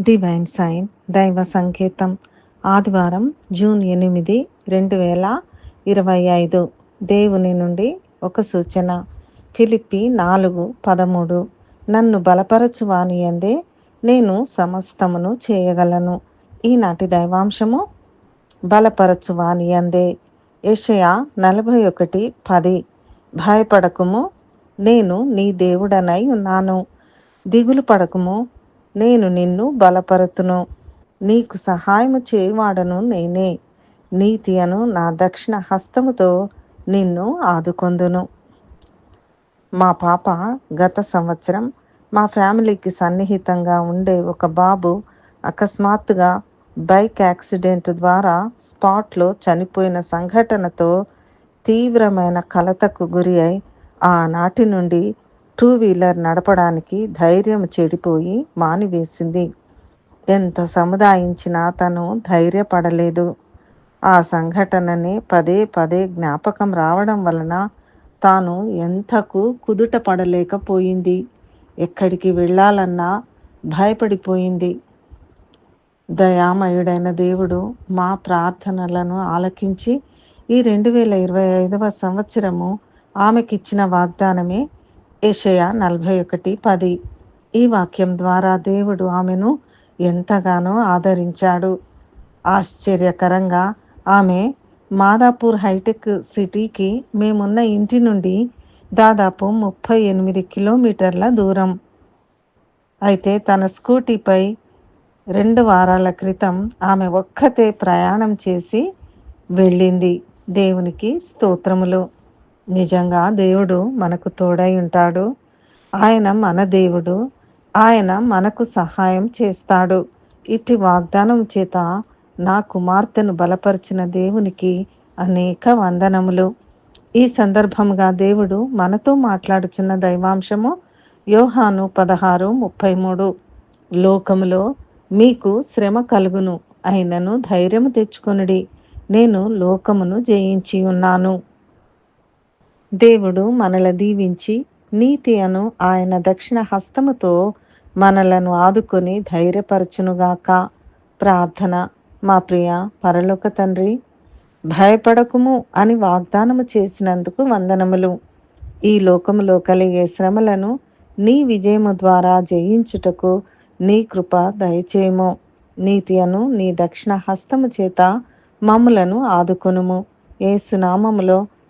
Divine sign దైవ సంకేతం ఆదివారం జూన్ ఎనిమిది రెండు వేల ఇరవై ఐదు. దేవుని నుండి ఒక సూచన. ఫిలిప్పి నాలుగు పదమూడు. నన్ను బలపరచువాని అందే నేను సమస్తమును చేయగలను. ఈనాటి దైవాంశము బలపరచువాని అందే నలభై ఒకటి పది. భయపడకుము నేను నీ దేవుడనై ఉన్నాను. దిగులు పడకుము నేను నిన్ను బలపరుతును. నీకు సహాయము చేయవాడను నేనే. నీతి అను నా దక్షిణ హస్తముతో నిన్ను ఆదుకొందును. మా పాప గత సంవత్సరం మా ఫ్యామిలీకి సన్నిహితంగా ఉండే ఒక బాబు అకస్మాత్తుగా బైక్ యాక్సిడెంట్ ద్వారా స్పాట్లో చనిపోయిన సంఘటనతో తీవ్రమైన కలతకు గురి అయి ఆనాటి నుండి టూ వీలర్ నడపడానికి ధైర్యం చెడిపోయి మానివేసింది. ఎంత సముదాయించినా తను ధైర్యపడలేదు. ఆ సంఘటనని పదే పదే జ్ఞాపకం రావడం వలన తాను ఎంతకు కుదుట పడలేకపోయింది ఎక్కడికి వెళ్ళాలన్నా భయపడిపోయింది. దయామయుడైన దేవుడు మా ప్రార్థనలను ఆలకించి ఈ రెండు వేల ఇరవై ఐదవ సంవత్సరము ఆమెకిచ్చిన వాగ్దానమే ఏషయా నలభై ఒకటి పది. ఈ వాక్యం ద్వారా దేవుడు ఆమెను ఎంతగానో ఆదరించాడు. ఆశ్చర్యకరంగా ఆమె మాదాపూర్ హైటెక్ సిటీకి మేమున్న ఇంటి నుండి దాదాపు ముప్పై ఎనిమిది కిలోమీటర్ల దూరం. అయితే తన స్కూటీపై రెండు వారాల క్రితం ఆమె ఒక్కతే ప్రయాణం చేసి వెళ్ళింది. దేవునికి స్తోత్రములు. నిజంగా దేవుడు మనకు తోడై ఉంటాడు. ఆయన మన దేవుడు. ఆయన మనకు సహాయం చేస్తాడు. ఇట్టి వాగ్దానం చేత నా కుమార్తెను బలపరిచిన దేవునికి అనేక వందనములు. ఈ సందర్భంగా దేవుడు మనతో మాట్లాడుచున్న దైవాంశము యోహాను పదహారు ముప్పై మూడు. లోకములో మీకు శ్రమ కలుగును అయినను ధైర్యము తెచ్చుకొనుడి. నేను లోకమును జయించి ఉన్నాను. దేవుడు మనల దీవించి నీతి అను ఆయన దక్షిణ హస్తముతో మనలను ఆదుకొని ధైర్యపరచునుగాక. ప్రార్థన. మా ప్రియ పరలోక తండ్రి భయపడకుము అని వాగ్దానము చేసినందుకు వందనములు. ఈ లోకములో కలిగే శ్రమలను నీ విజయము ద్వారా జయించుటకు నీ కృప దయచేయము. నీతి అను నీ దక్షిణ హస్తము చేత మమ్ములను ఆదుకొనుము. ఏసునామములో